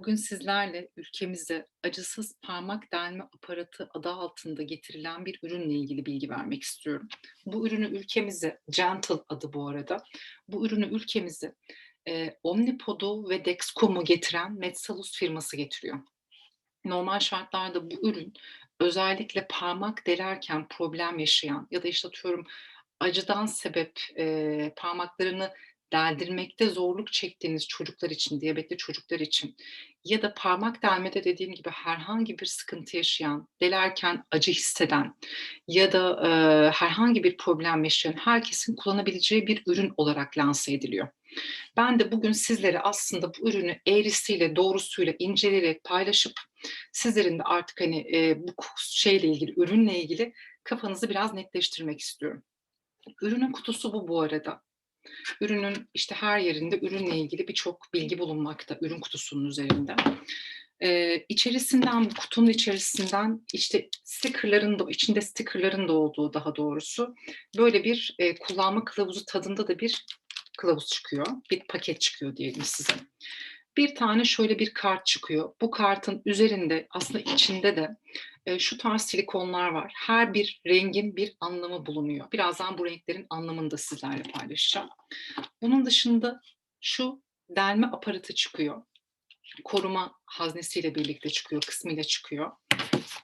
Bugün sizlerle ülkemize acısız parmak delme aparatı adı altında getirilen bir ürünle ilgili bilgi vermek istiyorum. Bu ürünü ülkemize, Gentle adı bu arada, bu ürünü ülkemize e, Omnipod'u ve Dexcom'u getiren Metsalus firması getiriyor. Normal şartlarda bu ürün özellikle parmak delerken problem yaşayan ya da işte atıyorum acıdan sebep e, parmaklarını deldirmekte zorluk çektiğiniz çocuklar için, diyabetli çocuklar için ya da parmak delmede dediğim gibi herhangi bir sıkıntı yaşayan, delerken acı hisseden ya da e, herhangi bir problem yaşayan herkesin kullanabileceği bir ürün olarak lanse ediliyor. Ben de bugün sizlere aslında bu ürünü eğrisiyle, doğrusuyla inceleyerek paylaşıp sizlerin de artık hani e, bu şeyle ilgili, ürünle ilgili kafanızı biraz netleştirmek istiyorum. Ürünün kutusu bu bu arada. Ürünün işte her yerinde ürünle ilgili birçok bilgi bulunmakta ürün kutusunun üzerinde. Ee, içerisinden bu kutunun içerisinden işte stickerların da içinde stickerların da olduğu daha doğrusu böyle bir e, kullanma kılavuzu tadında da bir kılavuz çıkıyor. Bir paket çıkıyor diyelim size. Bir tane şöyle bir kart çıkıyor. Bu kartın üzerinde aslında içinde de e, şu tarz silikonlar var. Her bir rengin bir anlamı bulunuyor. Birazdan bu renklerin anlamını da sizlerle paylaşacağım. Bunun dışında şu delme aparatı çıkıyor. Koruma haznesiyle birlikte çıkıyor, kısmıyla çıkıyor.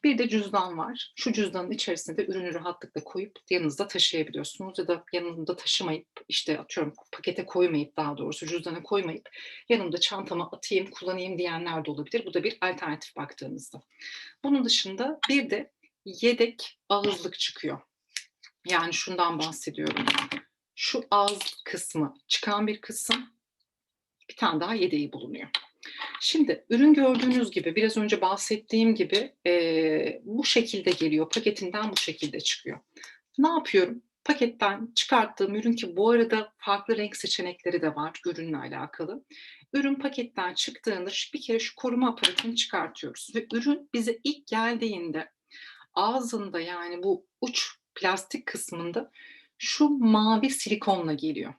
Bir de cüzdan var. Şu cüzdanın içerisinde de ürünü rahatlıkla koyup yanınızda taşıyabiliyorsunuz ya da yanınızda taşımayıp işte atıyorum pakete koymayıp daha doğrusu cüzdana koymayıp yanımda çantama atayım, kullanayım diyenler de olabilir. Bu da bir alternatif baktığınızda. Bunun dışında bir de yedek ağızlık çıkıyor. Yani şundan bahsediyorum. Şu ağız kısmı çıkan bir kısım bir tane daha yedeği bulunuyor. Şimdi ürün gördüğünüz gibi biraz önce bahsettiğim gibi e, bu şekilde geliyor. Paketinden bu şekilde çıkıyor. Ne yapıyorum? Paketten çıkarttığım ürün ki bu arada farklı renk seçenekleri de var ürünle alakalı. Ürün paketten çıktığında bir kere şu koruma aparatını çıkartıyoruz ve ürün bize ilk geldiğinde ağzında yani bu uç plastik kısmında şu mavi silikonla geliyor.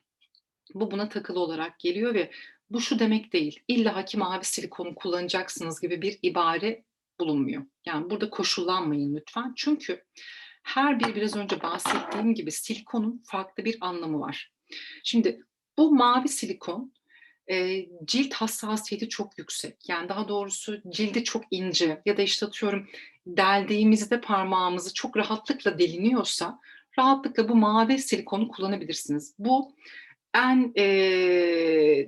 Bu buna takılı olarak geliyor ve bu şu demek değil. İlla hakim mavi silikonu kullanacaksınız gibi bir ibare bulunmuyor. Yani burada koşullanmayın lütfen. Çünkü her bir biraz önce bahsettiğim gibi silikonun farklı bir anlamı var. Şimdi bu mavi silikon e, cilt hassasiyeti çok yüksek. Yani daha doğrusu cildi çok ince ya da işte atıyorum deldiğimizde parmağımızı çok rahatlıkla deliniyorsa rahatlıkla bu mavi silikonu kullanabilirsiniz. Bu en e,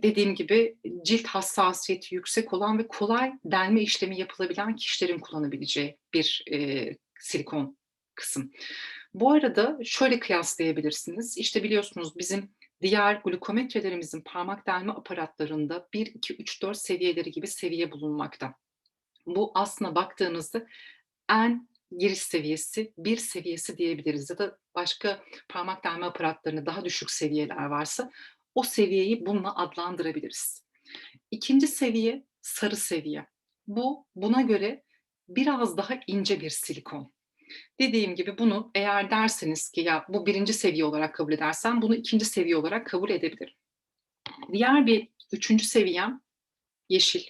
dediğim gibi cilt hassasiyeti yüksek olan ve kolay delme işlemi yapılabilen kişilerin kullanabileceği bir e, silikon kısım. Bu arada şöyle kıyaslayabilirsiniz. İşte biliyorsunuz bizim diğer glukometrelerimizin parmak delme aparatlarında 1, 2, 3, 4 seviyeleri gibi seviye bulunmakta. Bu aslına baktığınızda en giriş seviyesi, bir seviyesi diyebiliriz ya da başka parmak delme aparatlarında daha düşük seviyeler varsa o seviyeyi bununla adlandırabiliriz. İkinci seviye sarı seviye. Bu buna göre biraz daha ince bir silikon. Dediğim gibi bunu eğer derseniz ki ya bu birinci seviye olarak kabul edersen bunu ikinci seviye olarak kabul edebilirim. Diğer bir üçüncü seviyem yeşil.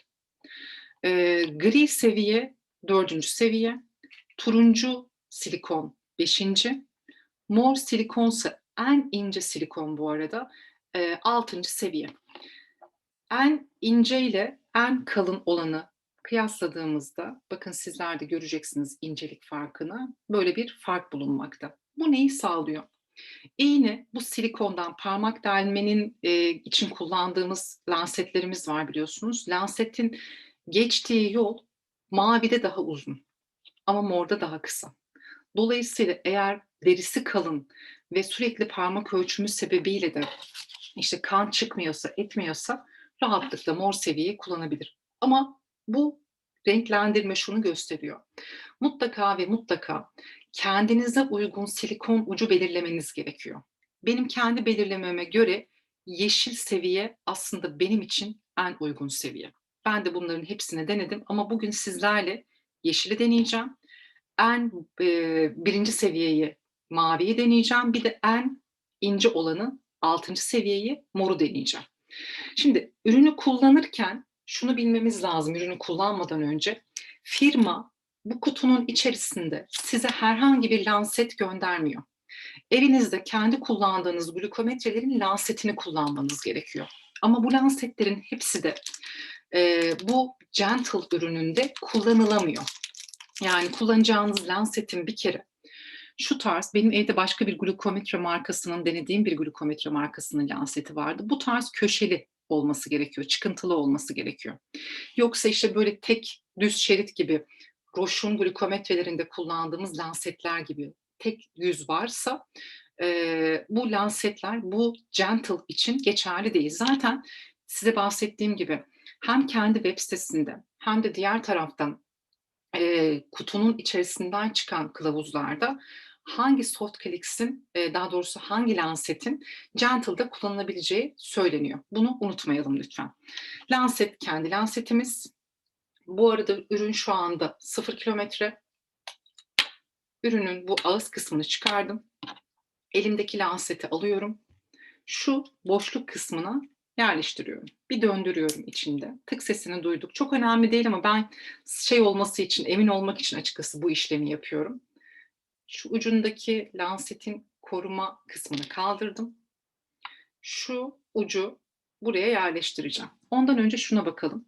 Ee, gri seviye dördüncü seviye. Turuncu silikon beşinci. Mor silikonsa en ince silikon bu arada e, altıncı seviye. En ince ile en kalın olanı kıyasladığımızda bakın sizler de göreceksiniz incelik farkını. Böyle bir fark bulunmakta. Bu neyi sağlıyor? İğne bu silikondan parmak delmenin e, için kullandığımız lansetlerimiz var biliyorsunuz. Lansetin geçtiği yol mavide daha uzun ama morda daha kısa. Dolayısıyla eğer derisi kalın ve sürekli parmak ölçümü sebebiyle de işte kan çıkmıyorsa, etmiyorsa rahatlıkla mor seviyeyi kullanabilir. Ama bu renklendirme şunu gösteriyor. Mutlaka ve mutlaka kendinize uygun silikon ucu belirlemeniz gerekiyor. Benim kendi belirlememe göre yeşil seviye aslında benim için en uygun seviye. Ben de bunların hepsini denedim ama bugün sizlerle yeşili deneyeceğim. En e, birinci seviyeyi maviyi deneyeceğim. Bir de en ince olanı altıncı seviyeyi moru deneyeceğim. Şimdi ürünü kullanırken şunu bilmemiz lazım ürünü kullanmadan önce. Firma bu kutunun içerisinde size herhangi bir lanset göndermiyor. Evinizde kendi kullandığınız glukometrelerin lansetini kullanmanız gerekiyor. Ama bu lansetlerin hepsi de e, bu Gentle ürününde kullanılamıyor. Yani kullanacağınız lansetin bir kere şu tarz, benim evde başka bir glukometre markasının, denediğim bir glukometre markasının lanseti vardı. Bu tarz köşeli olması gerekiyor, çıkıntılı olması gerekiyor. Yoksa işte böyle tek düz şerit gibi Roche'un glukometrelerinde kullandığımız lansetler gibi tek yüz varsa e, bu lansetler bu gentle için geçerli değil. Zaten size bahsettiğim gibi hem kendi web sitesinde hem de diğer taraftan e, kutunun içerisinden çıkan kılavuzlarda hangi soft calyx'in, e, daha doğrusu hangi lansetin Gentle'da kullanılabileceği söyleniyor. Bunu unutmayalım lütfen. Lanset kendi lansetimiz. Bu arada ürün şu anda 0 kilometre. Ürünün bu ağız kısmını çıkardım. Elimdeki lanseti alıyorum. Şu boşluk kısmına yerleştiriyorum. Bir döndürüyorum içinde. Tık sesini duyduk. Çok önemli değil ama ben şey olması için, emin olmak için açıkçası bu işlemi yapıyorum. Şu ucundaki lansetin koruma kısmını kaldırdım. Şu ucu buraya yerleştireceğim. Ondan önce şuna bakalım.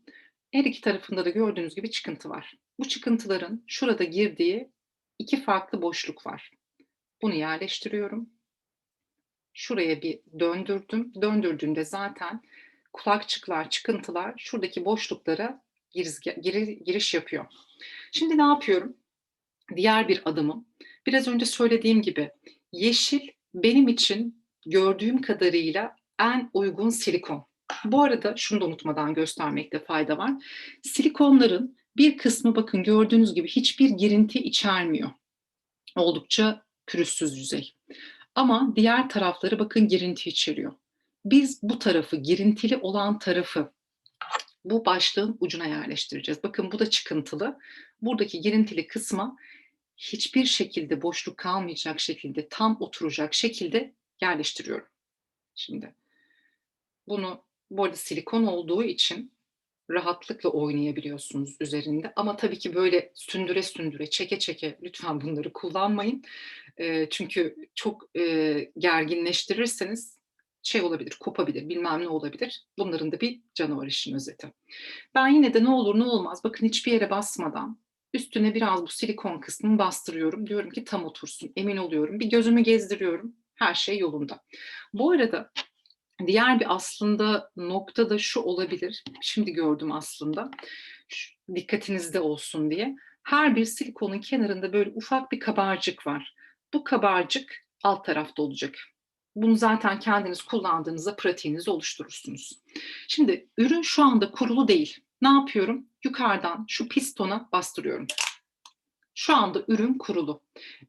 Her iki tarafında da gördüğünüz gibi çıkıntı var. Bu çıkıntıların şurada girdiği iki farklı boşluk var. Bunu yerleştiriyorum. Şuraya bir döndürdüm. Döndürdüğümde zaten kulakçıklar, çıkıntılar şuradaki boşluklara giriş, giriş yapıyor. Şimdi ne yapıyorum? Diğer bir adımım. Biraz önce söylediğim gibi yeşil benim için gördüğüm kadarıyla en uygun silikon. Bu arada şunu da unutmadan göstermekte fayda var. Silikonların bir kısmı bakın gördüğünüz gibi hiçbir girinti içermiyor. Oldukça pürüzsüz yüzey. Ama diğer tarafları bakın girinti içeriyor. Biz bu tarafı, girintili olan tarafı bu başlığın ucuna yerleştireceğiz. Bakın bu da çıkıntılı. Buradaki girintili kısma hiçbir şekilde boşluk kalmayacak şekilde, tam oturacak şekilde yerleştiriyorum. Şimdi bunu bu arada silikon olduğu için rahatlıkla oynayabiliyorsunuz üzerinde. Ama tabii ki böyle sündüre sündüre, çeke çeke lütfen bunları kullanmayın. E, çünkü çok e, gerginleştirirseniz şey olabilir, kopabilir, bilmem ne olabilir. Bunların da bir canavar işin özeti. Ben yine de ne olur ne olmaz, bakın hiçbir yere basmadan üstüne biraz bu silikon kısmını bastırıyorum. Diyorum ki tam otursun, emin oluyorum. Bir gözümü gezdiriyorum, her şey yolunda. Bu arada Diğer bir aslında nokta da şu olabilir. Şimdi gördüm aslında. Şu, dikkatinizde olsun diye. Her bir silikonun kenarında böyle ufak bir kabarcık var. Bu kabarcık alt tarafta olacak. Bunu zaten kendiniz kullandığınızda pratiğinizi oluşturursunuz. Şimdi ürün şu anda kurulu değil. Ne yapıyorum? Yukarıdan şu pistona bastırıyorum. Şu anda ürün kurulu.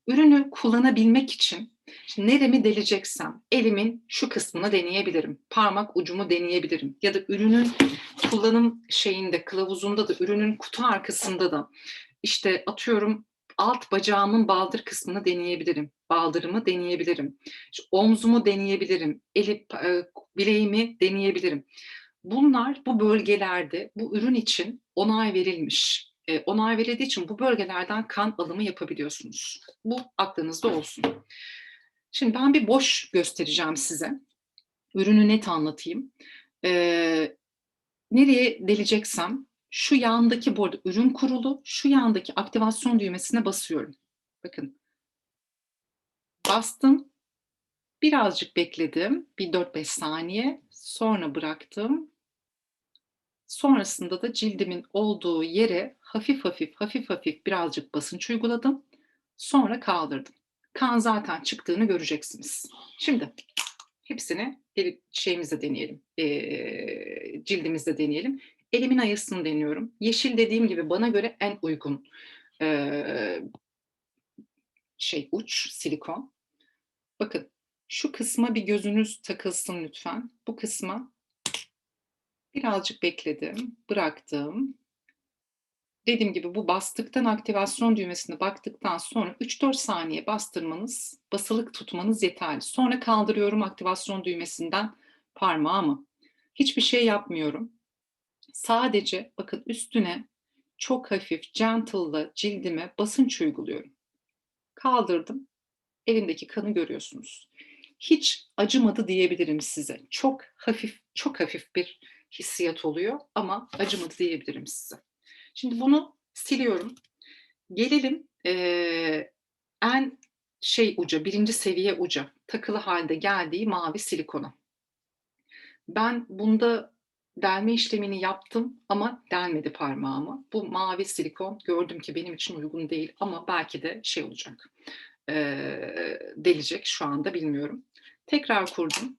Ürünü kullanabilmek için Şimdi neremi deleceksem elimin şu kısmını deneyebilirim. Parmak ucumu deneyebilirim. Ya da ürünün kullanım şeyinde, kılavuzunda da, ürünün kutu arkasında da işte atıyorum alt bacağımın baldır kısmını deneyebilirim. Baldırımı deneyebilirim. İşte omzumu deneyebilirim. Eli, e, bileğimi deneyebilirim. Bunlar bu bölgelerde bu ürün için onay verilmiş. E, onay verildiği için bu bölgelerden kan alımı yapabiliyorsunuz. Bu aklınızda olsun. Şimdi ben bir boş göstereceğim size. Ürünü net anlatayım. Ee, nereye deleceksem şu yandaki bu arada ürün kurulu, şu yandaki aktivasyon düğmesine basıyorum. Bakın. Bastım. Birazcık bekledim. Bir 4-5 saniye. Sonra bıraktım. Sonrasında da cildimin olduğu yere hafif hafif hafif hafif birazcık basınç uyguladım. Sonra kaldırdım kan zaten çıktığını göreceksiniz. Şimdi hepsini şeyimizde deneyelim, e, cildimizde deneyelim. Elimin ayısını deniyorum. Yeşil dediğim gibi bana göre en uygun e, şey uç silikon. Bakın şu kısma bir gözünüz takılsın lütfen. Bu kısma birazcık bekledim, bıraktım dediğim gibi bu bastıktan aktivasyon düğmesine baktıktan sonra 3-4 saniye bastırmanız, basılık tutmanız yeterli. Sonra kaldırıyorum aktivasyon düğmesinden parmağımı. Hiçbir şey yapmıyorum. Sadece bakın üstüne çok hafif gentle'la cildime basınç uyguluyorum. Kaldırdım. Elimdeki kanı görüyorsunuz. Hiç acımadı diyebilirim size. Çok hafif, çok hafif bir hissiyat oluyor ama acımadı diyebilirim size. Şimdi bunu siliyorum. Gelelim eee, en şey uca, birinci seviye uca, takılı halde geldiği mavi silikona. Ben bunda delme işlemini yaptım ama delmedi parmağımı. Bu mavi silikon gördüm ki benim için uygun değil ama belki de şey olacak, eee, delecek şu anda bilmiyorum. Tekrar kurdum.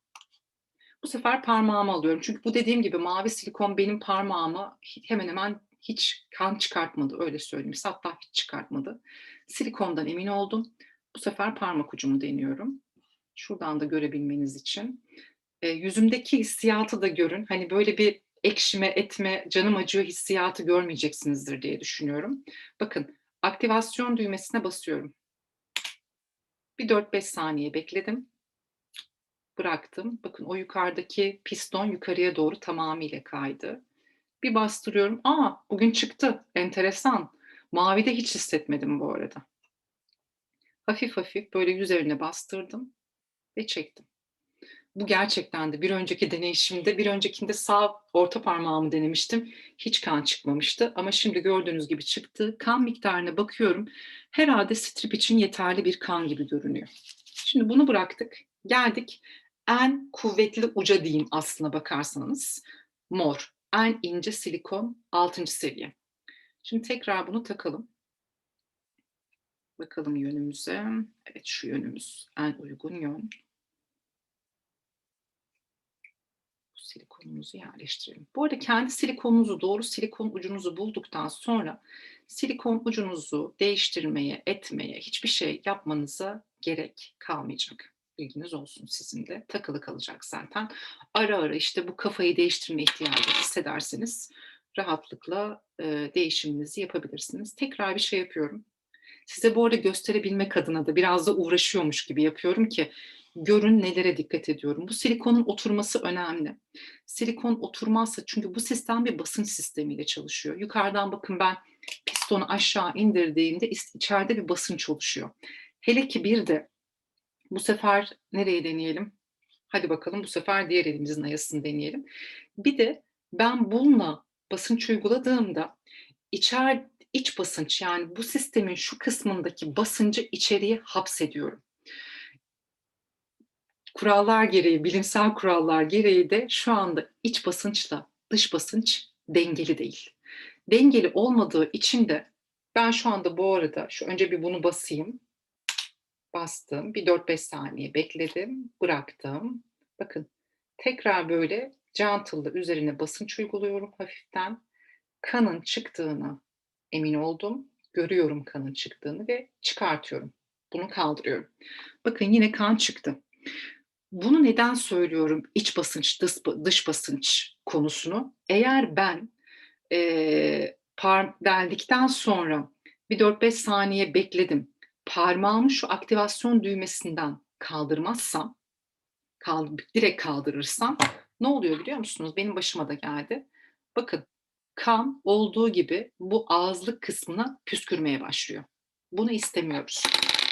Bu sefer parmağımı alıyorum. Çünkü bu dediğim gibi mavi silikon benim parmağıma hemen hemen hiç kan çıkartmadı öyle söyleyeyim. Hatta hiç çıkartmadı. Silikondan emin oldum. Bu sefer parmak ucumu deniyorum. Şuradan da görebilmeniz için. E, yüzümdeki hissiyatı da görün. Hani böyle bir ekşime, etme, canım acıyor hissiyatı görmeyeceksinizdir diye düşünüyorum. Bakın aktivasyon düğmesine basıyorum. Bir 4-5 saniye bekledim. Bıraktım. Bakın o yukarıdaki piston yukarıya doğru tamamıyla kaydı. Bir bastırıyorum. Aa bugün çıktı. Enteresan. Mavide hiç hissetmedim bu arada. Hafif hafif böyle üzerine bastırdım ve çektim. Bu gerçekten de bir önceki deneyişimde, bir öncekinde sağ orta parmağımı denemiştim. Hiç kan çıkmamıştı ama şimdi gördüğünüz gibi çıktı. Kan miktarına bakıyorum. Herhalde strip için yeterli bir kan gibi görünüyor. Şimdi bunu bıraktık. Geldik en kuvvetli uca diyeyim aslına bakarsanız. Mor. En ince silikon 6. seviye. Şimdi tekrar bunu takalım. Bakalım yönümüze. Evet şu yönümüz en uygun yön. silikonumuzu yerleştirelim. Bu arada kendi silikonunuzu, doğru silikon ucunuzu bulduktan sonra silikon ucunuzu değiştirmeye, etmeye, hiçbir şey yapmanıza gerek kalmayacak. Bilginiz olsun sizin de. Takılı kalacak zaten. Ara ara işte bu kafayı değiştirme ihtiyacı hissederseniz rahatlıkla e, değişiminizi yapabilirsiniz. Tekrar bir şey yapıyorum. Size bu arada gösterebilmek adına da biraz da uğraşıyormuş gibi yapıyorum ki görün nelere dikkat ediyorum. Bu silikonun oturması önemli. Silikon oturmazsa çünkü bu sistem bir basınç sistemiyle çalışıyor. Yukarıdan bakın ben pistonu aşağı indirdiğimde içeride bir basınç oluşuyor. Hele ki bir de bu sefer nereye deneyelim? Hadi bakalım bu sefer diğer elimizin ayasını deneyelim. Bir de ben bununla basınç uyguladığımda içer iç basınç yani bu sistemin şu kısmındaki basıncı içeriye hapsediyorum kurallar gereği, bilimsel kurallar gereği de şu anda iç basınçla dış basınç dengeli değil. Dengeli olmadığı için de ben şu anda bu arada şu önce bir bunu basayım. Bastım. Bir 4-5 saniye bekledim. Bıraktım. Bakın tekrar böyle gentle'la üzerine basınç uyguluyorum hafiften. Kanın çıktığını emin oldum. Görüyorum kanın çıktığını ve çıkartıyorum. Bunu kaldırıyorum. Bakın yine kan çıktı. Bunu neden söylüyorum iç basınç, dış, dış basınç konusunu? Eğer ben e, par deldikten sonra bir 4-5 saniye bekledim. Parmağımı şu aktivasyon düğmesinden kaldırmazsam, kaldır, direkt kaldırırsam ne oluyor biliyor musunuz? Benim başıma da geldi. Bakın kan olduğu gibi bu ağızlık kısmına püskürmeye başlıyor. Bunu istemiyoruz.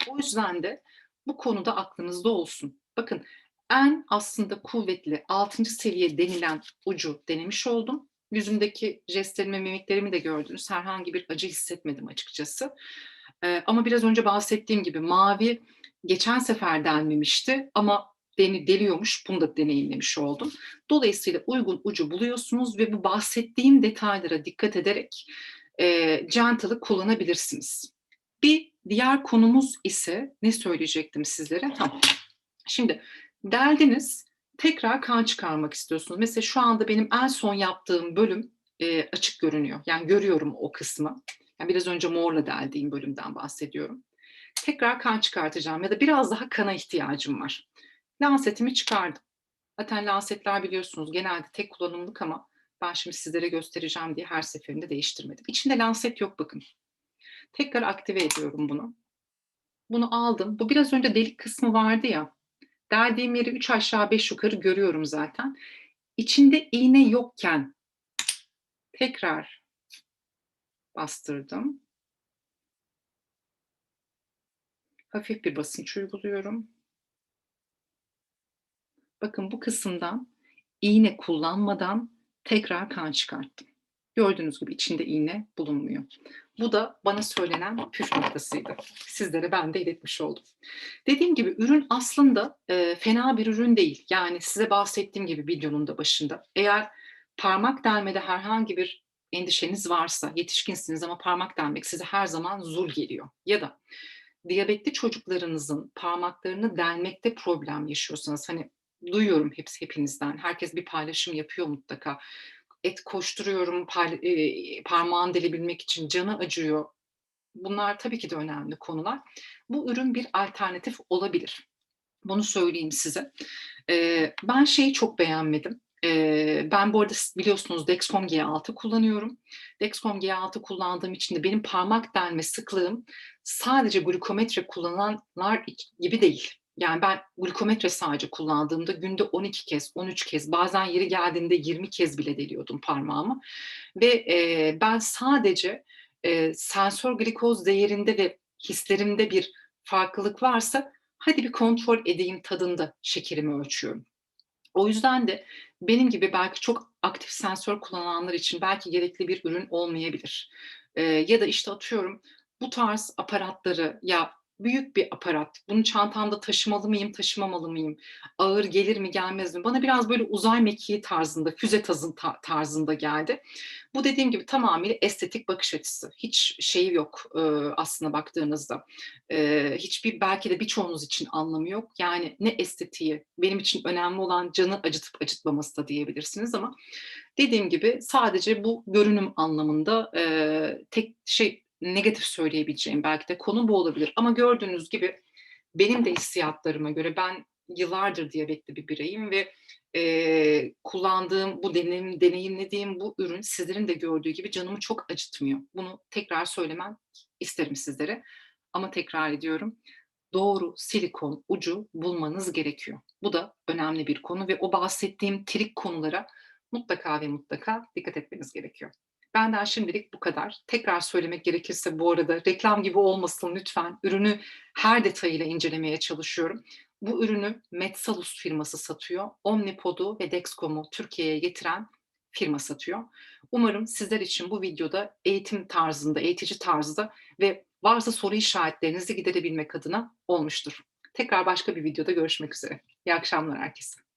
O yüzden de bu konuda aklınızda olsun. Bakın en aslında kuvvetli 6. seviye denilen ucu denemiş oldum. Yüzümdeki jestlerimi, mimiklerimi de gördünüz. Herhangi bir acı hissetmedim açıkçası. Ee, ama biraz önce bahsettiğim gibi mavi geçen sefer denmemişti ama deni deliyormuş. Bunu da deneyimlemiş oldum. Dolayısıyla uygun ucu buluyorsunuz ve bu bahsettiğim detaylara dikkat ederek e, Gentle'ı kullanabilirsiniz. Bir diğer konumuz ise ne söyleyecektim sizlere? Tamam. Şimdi Deldiniz, tekrar kan çıkarmak istiyorsunuz. Mesela şu anda benim en son yaptığım bölüm e, açık görünüyor. Yani görüyorum o kısmı. Yani biraz önce morla deldiğim bölümden bahsediyorum. Tekrar kan çıkartacağım ya da biraz daha kana ihtiyacım var. Lansetimi çıkardım. Zaten lansetler biliyorsunuz genelde tek kullanımlık ama ben şimdi sizlere göstereceğim diye her seferinde değiştirmedim. İçinde lanset yok bakın. Tekrar aktive ediyorum bunu. Bunu aldım. Bu biraz önce delik kısmı vardı ya. Deldiğim yeri üç aşağı beş yukarı görüyorum zaten. İçinde iğne yokken Tekrar bastırdım. Hafif bir basınç uyguluyorum. Bakın bu kısımdan iğne kullanmadan tekrar kan çıkarttım. Gördüğünüz gibi içinde iğne bulunmuyor. Bu da bana söylenen püf noktasıydı. Sizlere ben de iletmiş oldum. Dediğim gibi ürün aslında e, fena bir ürün değil. Yani size bahsettiğim gibi videonun da başında. Eğer parmak delmede herhangi bir endişeniz varsa, yetişkinsiniz ama parmak delmek size her zaman zul geliyor. Ya da diyabetli çocuklarınızın parmaklarını delmekte problem yaşıyorsanız, hani duyuyorum hepsi hepinizden, herkes bir paylaşım yapıyor mutlaka et koşturuyorum par, e, parmağını delebilmek için canı acıyor. Bunlar tabii ki de önemli konular. Bu ürün bir alternatif olabilir. Bunu söyleyeyim size. E, ben şeyi çok beğenmedim. Ben bu arada biliyorsunuz Dexcom G6 kullanıyorum. Dexcom G6 kullandığım için de benim parmak delme sıklığım sadece glukometre kullananlar gibi değil. Yani ben glukometre sadece kullandığımda günde 12 kez, 13 kez, bazen yeri geldiğinde 20 kez bile deliyordum parmağımı. Ve e, ben sadece e, sensör glikoz değerinde ve hislerimde bir farklılık varsa hadi bir kontrol edeyim tadında şekerimi ölçüyorum. O yüzden de benim gibi belki çok aktif sensör kullananlar için belki gerekli bir ürün olmayabilir. E, ya da işte atıyorum bu tarz aparatları ya büyük bir aparat. Bunu çantamda taşımalı mıyım, taşımamalı mıyım? Ağır gelir mi, gelmez mi? Bana biraz böyle uzay mekiği tarzında, füze tarzında geldi. Bu dediğim gibi tamamıyla estetik bakış açısı. Hiç şeyi yok e, aslında baktığınızda. E, hiçbir belki de birçoğunuz için anlamı yok. Yani ne estetiği, benim için önemli olan canı acıtıp acıtmaması da diyebilirsiniz ama dediğim gibi sadece bu görünüm anlamında e, tek şey negatif söyleyebileceğim belki de konu bu olabilir. Ama gördüğünüz gibi benim de hissiyatlarıma göre ben yıllardır diyabetli bir bireyim ve e, kullandığım, bu deneyim, deneyimlediğim bu ürün sizlerin de gördüğü gibi canımı çok acıtmıyor. Bunu tekrar söylemem isterim sizlere. Ama tekrar ediyorum, doğru silikon ucu bulmanız gerekiyor. Bu da önemli bir konu ve o bahsettiğim trik konulara mutlaka ve mutlaka dikkat etmeniz gerekiyor. Benden şimdilik bu kadar. Tekrar söylemek gerekirse bu arada reklam gibi olmasın lütfen. Ürünü her detayıyla incelemeye çalışıyorum. Bu ürünü Metsalus firması satıyor. Omnipod'u ve Dexcom'u Türkiye'ye getiren firma satıyor. Umarım sizler için bu videoda eğitim tarzında, eğitici tarzda ve varsa soru işaretlerinizi giderebilmek adına olmuştur. Tekrar başka bir videoda görüşmek üzere. İyi akşamlar herkese.